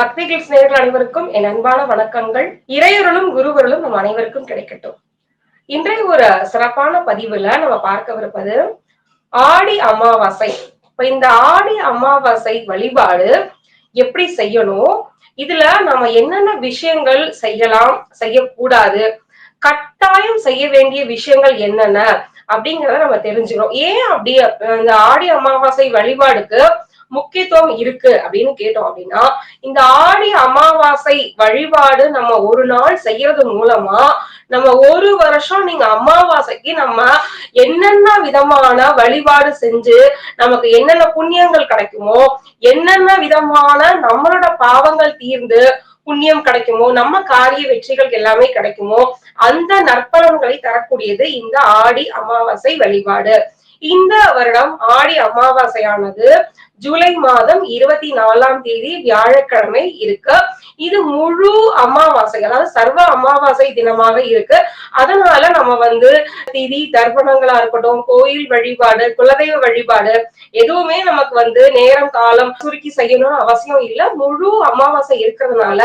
பக்தி கிளிப்ஸ் நேர்கள் அனைவருக்கும் என் அன்பான வணக்கங்கள். இறையொருளும் குருவருளும் நம் அனைவருக்கும் கிடைக்கட்டும். இன்றைய ஒரு சிறப்பான பதிவுல நம்ம பார்க்கவிருப்பது ஆடி அமாவாசை. இப்ப இந்த ஆடி அமாவாசை வழிபாடு எப்படி செய்யணும்? இதுல நம்ம என்னென்ன விஷயங்கள் செய்யலாம் செய்யக்கூடாது கட்டாயம் செய்ய வேண்டிய விஷயங்கள் என்னென்ன அப்படிங்கிறத நம்ம தெரிஞ்சுக்கிறோம். ஏன் அப்படி இந்த ஆடி அமாவாசை வழிபாடுக்கு முக்கியத்துவம் இருக்கு அப்படின்னு கேட்டோம் அப்படின்னா இந்த ஆடி அமாவாசை வழிபாடு நம்ம ஒரு நாள் செய்யறது மூலமா நம்ம ஒரு வருஷம் நீங்க அமாவாசைக்கு நம்ம என்னென்ன விதமான வழிபாடு செஞ்சு நமக்கு என்னென்ன புண்ணியங்கள் கிடைக்குமோ என்னென்ன விதமான நம்மளோட பாவங்கள் தீர்ந்து புண்ணியம் கிடைக்குமோ நம்ம காரிய வெற்றிகள் எல்லாமே கிடைக்குமோ அந்த நற்பலன்களை தரக்கூடியது இந்த ஆடி அமாவாசை வழிபாடு. இந்த வருடம் ஆடி அமாவாசையானது ஜூலை மாதம் இருபத்தி நாலாம் தேதி வியாழக்கிழமை இருக்கு. இது முழு அமாவாசை அதாவது சர்வ அமாவாசை தினமாக இருக்கு. அதனால நம்ம வந்து திதி தர்ப்பணங்களா இருக்கட்டும் கோயில் வழிபாடு குலதெய்வ வழிபாடு எதுவுமே நமக்கு வந்து நேரம் காலம் சுருக்கி செய்யணும்னு அவசியம் இல்லை. முழு அமாவாசை இருக்கிறதுனால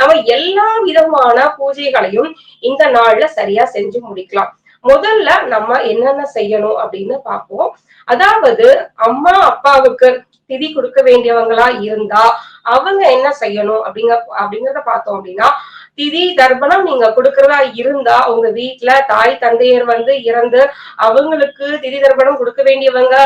நம்ம எல்லா விதமான பூஜைகளையும் இந்த நாள்ல சரியா செஞ்சு முடிக்கலாம். முதல்ல நம்ம என்னென்ன செய்யணும் அப்படின்னு பார்ப்போம். அதாவது அம்மா அப்பாவுக்கு திதி கொடுக்க வேண்டியவங்களா இருந்தா அவங்க என்ன செய்யணும் அப்படிங்க அப்படிங்கறத பார்த்தோம் அப்படின்னா திதி தர்ப்பணம் நீங்க கொடுக்கறதா இருந்தா உங்க வீட்டுல தாய் தந்தையர் வந்து இறந்து அவங்களுக்கு திதி தர்ப்பணம் கொடுக்க வேண்டியவங்க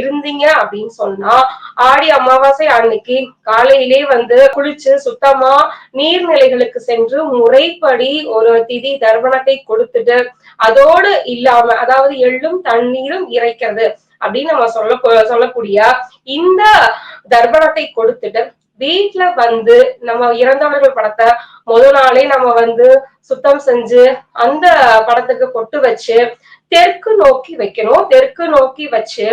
இருந்தீங்க அப்படின்னு சொன்னா ஆடி அமாவாசை அன்னைக்கு காலையிலே வந்து குளிச்சு சுத்தமா நீர்நிலைகளுக்கு சென்று முறைப்படி ஒரு திதி தர்ப்பணத்தை கொடுத்துட்டு அதோடு இல்லாம அதாவது எள்ளும் தண்ணீரும் இறைக்கிறது அப்படின்னு நம்ம சொல்ல சொல்லக்கூடிய இந்த தர்ப்பணத்தை கொடுத்துட்டு வீட்டுல வந்து நம்ம இறந்தவர்கள் படத்தை முத நாளே நம்ம வந்து சுத்தம் செஞ்சு அந்த படத்துக்கு பொட்டு வச்சு தெற்கு நோக்கி வைக்கணும். தெற்கு நோக்கி வச்சு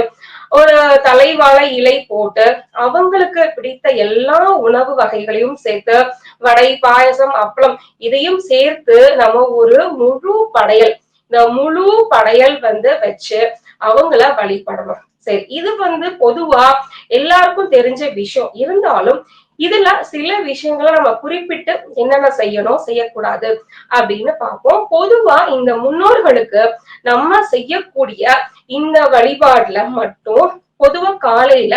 ஒரு தலைவாழை இலை போட்டு அவங்களுக்கு பிடித்த எல்லா உணவு வகைகளையும் சேர்த்து வடை பாயசம் அப்பளம் இதையும் சேர்த்து நம்ம ஒரு முழு படையல். இந்த முழு படையல் வந்து வச்சு அவங்கள வழிபடணும். சரி இது வந்து பொதுவா எல்லாருக்கும் தெரிஞ்ச விஷயம். இருந்தாலும் இதுல சில விஷயங்களை நம்ம குறிப்பிட்டு என்னென்ன செய்யணும் செய்யக்கூடாது அப்படின்னு பார்ப்போம். பொதுவா இந்த முன்னோர்களுக்கு நம்ம செய்யக்கூடிய இந்த வழிபாடுல மட்டும் பொதுவா காலையில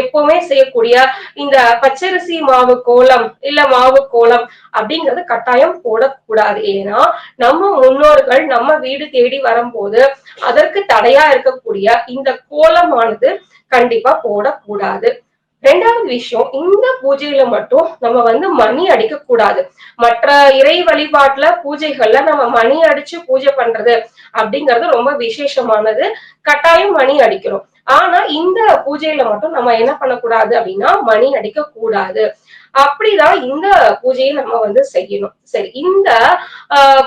எப்பவுமே செய்யக்கூடிய இந்த பச்சரிசி மாவு கோலம் இல்ல மாவு கோலம் அப்படிங்கறது கட்டாயம் போடக்கூடாது. ஏன்னா நம்ம முன்னோர்கள் நம்ம வீடு தேடி வரும்போது அதற்கு தடையா இருக்கக்கூடிய இந்த கோலமானது கண்டிப்பா போடக்கூடாது. ரெண்டாவது விஷயம் இந்த பூஜையில மட்டும் நம்ம வந்து மணி அடிக்க கூடாது. மற்ற இறை வழிபாட்டுல பூஜைகள்ல நம்ம மணி அடிச்சு பூஜை பண்றது அப்படிங்கிறது ரொம்ப விசேஷமானது. கட்டாயம் மணி அடிக்கிறோம். ஆனா இந்த பூஜையில மட்டும் நம்ம என்ன பண்ணக்கூடாது அப்படின்னா மணி அடிக்க கூடாது. அப்படிதான் இந்த பூஜையை நம்ம வந்து செய்யணும். சரி இந்த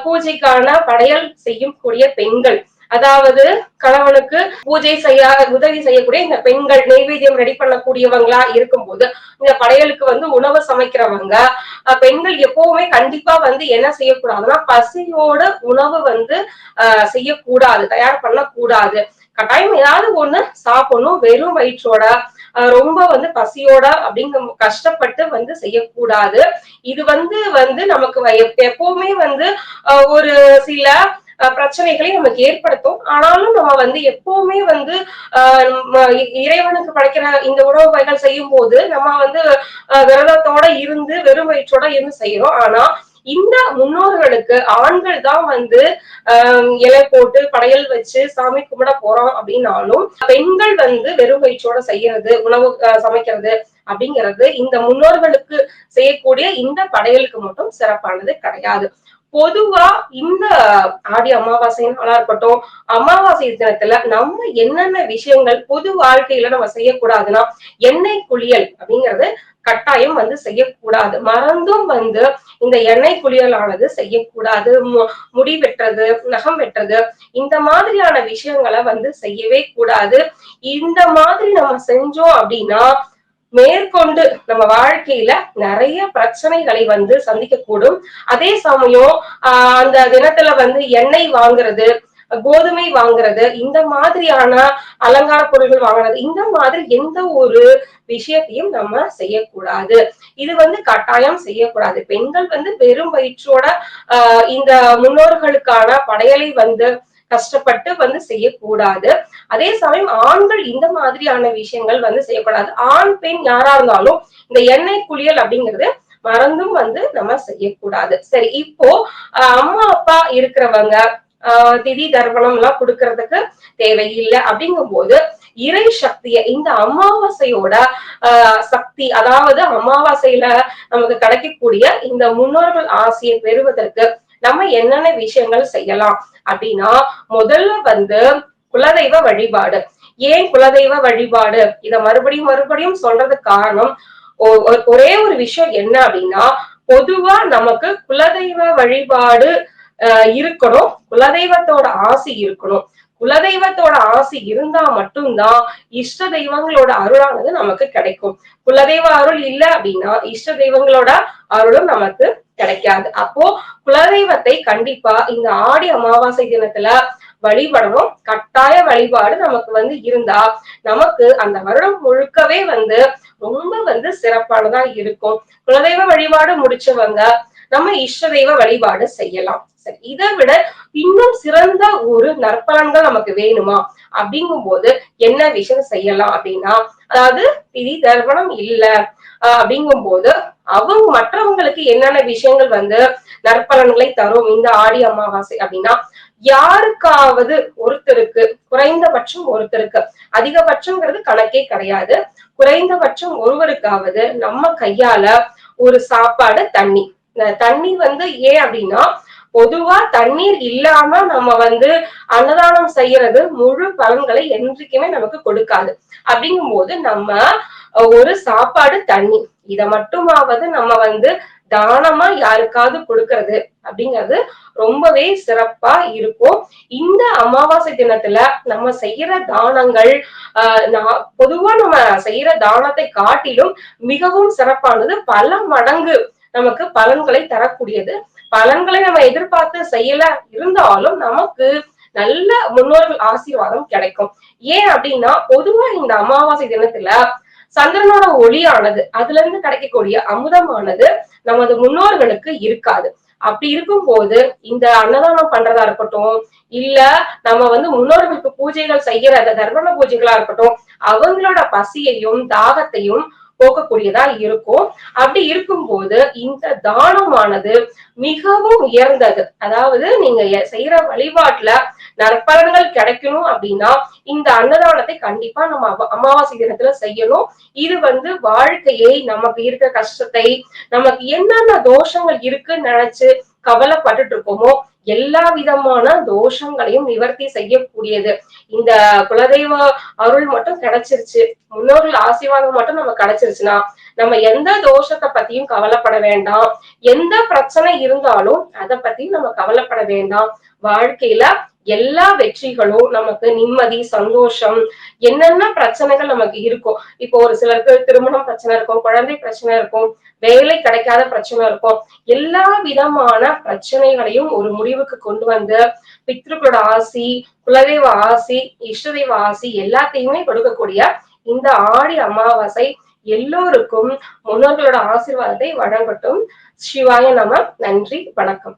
பூஜைக்கான படையல் செய்யக்கூடிய பெண்கள் அதாவது கணவனுக்கு பூஜை செய்ய உதவி செய்யக்கூடிய இந்த பெண்கள் நெய்வேத்தியம் ரெடி பண்ணக்கூடியவங்களா இருக்கும்போது இந்த படையலுக்கு வந்து உணவு சமைக்கிறவங்க பெண்கள் எப்பவுமே கண்டிப்பா வந்து என்ன செய்யக்கூடாதுன்னா பசியோட உணவு வந்து ஆஹ் செய்யக்கூடாது தயார் பண்ணக்கூடாது. கட்டாயம் ஏதாவது ஒண்ணு சாப்பிடணும் வெறும் வயிற்றோட ரொம்ப வந்து பசியோட அப்படிங்க கஷ்டப்பட்டு வந்து செய்யக்கூடாது. இது வந்து வந்து நமக்கு எப்பவுமே வந்து ஒரு சில பிரச்சனைகளை நமக்கு ஏற்படுத்தும். ஆனாலும் நம்ம வந்து எப்பவுமே வந்து ஆஹ் இறைவனுக்கு படைக்கிற இந்த உணவு வகைகள் செய்யும் போது நம்ம வந்து விரதத்தோட இருந்து வெறும் வயிற்றோட இருந்து செய்யறோம். ஆனா இந்த முன்னோர்களுக்கு ஆண்கள் தான் வந்து ஆஹ் இலை போட்டு படையல் வச்சு சாமி கும்பிட போறோம் அப்படின்னாலும் பெண்கள் வந்து வெறும் வயிற்றோட செய்யறது உணவு சமைக்கிறது அப்படிங்கிறது இந்த முன்னோர்களுக்கு செய்யக்கூடிய இந்த படையலுக்கு மட்டும் சிறப்பானது கிடையாது. பொதுவா இந்த ஆடி அமாவாசை நாளா இருக்கட்டும் அமாவாசை தினத்துல நம்ம என்னென்ன விஷயங்கள் பொது வாழ்க்கையில நம்ம செய்யக்கூடாதுன்னா எண்ணெய் குளியல் அப்படிங்கிறது கட்டாயம் வந்து செய்யக்கூடாது. மறந்தும் வந்து இந்த எண்ணெய் குளியலானது செய்யக்கூடாது. முடி வெட்டுறது நகம் வெட்டுறது இந்த மாதிரியான விஷயங்களை வந்து செய்யவே கூடாது. இந்த மாதிரி நம்ம செஞ்சோம் அப்படின்னா மேற்கொண்டு நம்ம வாழ்க்கையில நிறைய பிரச்சனைகளை வந்து சந்திக்க கூடும் அதே சமயம் ஆஹ் அந்த தினத்துல வந்து எண்ணெய் வாங்குறது கோதுமை வாங்குறது இந்த மாதிரியான அலங்கார பொருட்கள் வாங்குறது இந்த மாதிரி எந்த ஒரு விஷயத்தையும் நம்ம செய்யக்கூடாது. இது வந்து கட்டாயம் செய்யக்கூடாது. பெண்கள் வந்து பெரும் வயிற்றோட ஆஹ் இந்த முன்னோர்களுக்கான படையலை வந்து கஷ்டப்பட்டு வந்து செய்யக்கூடாது. அதே சமயம் ஆண்கள் இந்த மாதிரியான விஷயங்கள் வந்து செய்யக்கூடாது. ஆண் பெண் யாரா இருந்தாலும் இந்த எண்ணெய் குளியல் அப்படிங்கிறது மறந்தும் வந்து நம்ம செய்யக்கூடாது. சரி இப்போ அம்மா அப்பா இருக்கிறவங்க ஆஹ் திதி தர்ப்பணம் எல்லாம் கொடுக்கறதுக்கு தேவையில்லை. அப்படிங்கும் போது இறை சக்திய இந்த அமாவாசையோட ஆஹ் சக்தி அதாவது அமாவாசையில நமக்கு கிடைக்கக்கூடிய இந்த முன்னோர்கள் ஆசையை பெறுவதற்கு நம்ம என்னென்ன விஷயங்கள் செய்யலாம்? அப்படின்னா முதல்ல வந்து குலதெய்வ வழிபாடு. ஏன் குலதெய்வ வழிபாடு? இத மறுபடியும் மறுபடியும் சொல்றதுக்கு காரணம் ஒரே ஒரு விஷயம் என்ன அப்படின்னா பொதுவா நமக்கு குலதெய்வ வழிபாடு இருக்கணும். குலதெய்வத்தோட ஆசை இருக்கணும். குலதெய்வத்தோட ஆசை இருந்தா மட்டும்தான் இஷ்ட தெய்வங்களோட அருளானது நமக்கு கிடைக்கும். குலதெய்வ அருள் இல்ல அப்படின்னா இஷ்ட தெய்வங்களோட அருளும் நமக்கு கிடைக்காது. அப்போ குலதெய்வத்தை கண்டிப்பா இந்த ஆடி அமாவாசை தினத்துல வழிபடணும். கட்டாய வழிபாடு நமக்கு வந்து இருந்தா நமக்கு அந்த வருடம் முழுக்கவே வந்து ரொம்ப வந்து சிறப்பானதா இருக்கும். குலதெய்வ வழிபாடு முடிச்சவங்க நம்ம இஷ்ட தெய்வ வழிபாடு செய்யலாம். சரி இதை விட இன்னும் சிறந்த ஒரு நற்பலன்கள் நமக்கு வேணுமா? அப்படிங்கும் போது என்ன விஷயம் செய்யலாம் அப்படின்னா அதாவது திதி தர்ப்பணம் இல்ல அப்படிங்கும் போது அவங்க மற்றவங்களுக்கு என்னென்ன விஷயங்கள் வந்து நற்பலன்களை தரும் இந்த ஆடி அமாவாசை அப்படின்னா யாருக்காவது ஒருத்தருக்கு குறைந்தபட்சம் ஒருத்தருக்கு அதிகபட்சம்ங்கிறது கணக்கே கிடையாது. குறைந்தபட்சம் ஒருவருக்காவது நம்ம கையால ஒரு சாப்பாடு தண்ணி. தண்ணி வந்து ஏன் அப்படின்னா பொதுவா தண்ணீர் இல்லாம நம்ம வந்து அன்னதானம் செய்யறது முழு பலன்களை என்றைக்குமே நமக்கு கொடுக்காது. அப்படிங்கும் போது நம்ம ஒரு சாப்பாடு தண்ணி இத மட்டுமாவது நம்ம வந்து தானமா யாருக்காவது கொடுக்கறது அப்படிங்கிறது ரொம்பவே சிறப்பா இருக்கும். இந்த அமாவாசை தினத்துல நம்ம செய்யற தானங்கள் ஆஹ் பொதுவா நம்ம செய்யற தானத்தை காட்டிலும் மிகவும் சிறப்பானது. பல மடங்கு நமக்கு பலன்களை தரக்கூடியது. பலன்களை நம்ம எதிர்பார்த்து செய்யல இருந்தாலும் நமக்கு நல்ல முன்னோர்கள் ஆசீர்வாதம் கிடைக்கும். ஏன் அப்படின்னா பொதுவா இந்த அமாவாசை தினத்துல சந்திரனோட ஒளியானது அதுல இருந்து கிடைக்கக்கூடிய அமுதமானது நமது முன்னோர்களுக்கு இருக்காது. அப்படி இருக்கும் போது இந்த அன்னதானம் பண்றதா இருக்கட்டும் இல்ல நம்ம வந்து முன்னோர்களுக்கு பூஜைகள் செய்யற தர்மண பூஜைகளா இருக்கட்டும் அவங்களோட பசியையும் தாகத்தையும் போகக்கூடியதா இருக்கும். அப்படி இருக்கும்போது இந்த தானமானது மிகவும் உயர்ந்தது. அதாவது நீங்க செய்யற வழிபாட்டுல நற்பலன்கள் கிடைக்கணும் அப்படின்னா இந்த அன்னதானத்தை கண்டிப்பா நம்ம அமாவாசை தினத்துல செய்யணும். இது வந்து வாழ்க்கையை நமக்கு இருக்க கஷ்டத்தை நமக்கு என்னென்ன தோஷங்கள் இருக்குன்னு நினைச்சு கவலைப்பட்டுட்டு இருக்கோமோ எல்லா விதமான தோஷங்களையும் நிவர்த்தி செய்யக்கூடியது. இந்த குலதெய்வ அருள் மட்டும் கிடைச்சிருச்சு. முன்னோர்கள் ஆசீர்வாதம் மட்டும் நம்ம கிடைச்சிருச்சுன்னா நம்ம எந்த தோஷத்தை பத்தியும் கவலைப்பட வேண்டாம். எந்த பிரச்சனை இருந்தாலும் அதை பத்தியும் நம்ம கவலைப்பட வேண்டாம். வாழ்க்கையில எல்லா வெற்றிகளும் நமக்கு நிம்மதி சந்தோஷம் என்னென்ன பிரச்சனைகள் நமக்கு இருக்கும் இப்போ ஒரு சிலருக்கு திருமணம் பிரச்சனை இருக்கும் குழந்தை பிரச்சனை இருக்கும் வேலை கிடைக்காத பிரச்சனை இருக்கும் எல்லா விதமான பிரச்சனைகளையும் ஒரு முடிவுக்கு கொண்டு வந்து பித்ருக்களோட ஆசி குலதெய்வ ஆசி இஷ்டதெய்வ ஆசி எல்லாத்தையுமே கொடுக்கக்கூடிய இந்த ஆடி அமாவாசை எல்லோருக்கும் முன்னோர்களோட ஆசீர்வாதத்தை வழங்கட்டும். சிவாய நம நன்றி வணக்கம்.